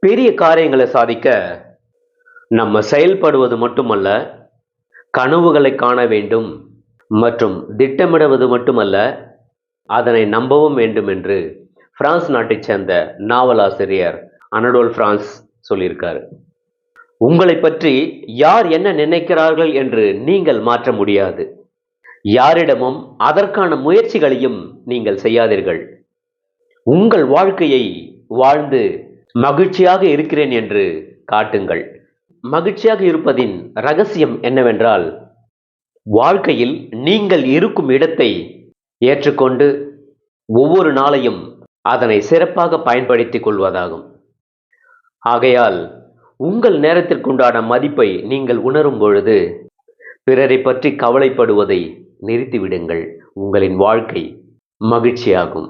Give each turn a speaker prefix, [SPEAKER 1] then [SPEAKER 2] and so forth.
[SPEAKER 1] பெரிய காரியங்களை சாதிக்க நம்ம செயல்படுவது மட்டுமல்ல கனவுகளை காண வேண்டும் மற்றும் திட்டமிடுவது மட்டுமல்ல அதனை நம்பவும் வேண்டும் என்று பிரான்ஸ் நாட்டைச் சேர்ந்த நாவலாசிரியர் அனடோல் பிரான்ஸ் சொல்லியிருக்காரு. உங்களை பற்றி யார் என்ன நினைக்கிறார்கள் என்று நீங்கள் மாற்ற முடியாது. யாரிடமும் அதற்கான முயற்சிகளையும் நீங்கள் செய்யாதீர்கள். உங்கள் வாழ்க்கையை வாழ்ந்து மகிழ்ச்சியாக இருக்கிறேன் என்று காட்டுங்கள். மகிழ்ச்சியாக இருப்பதின் ரகசியம் என்னவென்றால் வாழ்க்கையில் நீங்கள் இருக்கும் இடத்தை ஏற்றுக்கொண்டு ஒவ்வொரு நாளையும் அதனை சிறப்பாக பயன்படுத்திக் கொள்வதாகும். ஆகையால் உங்கள் நேரத்திற்குண்டான மதிப்பை நீங்கள் உணரும் பொழுது பிறரை பற்றி கவலைப்படுவதை நிறுத்திவிடுங்கள். உங்களின் வாழ்க்கை மகிழ்ச்சியாகும்.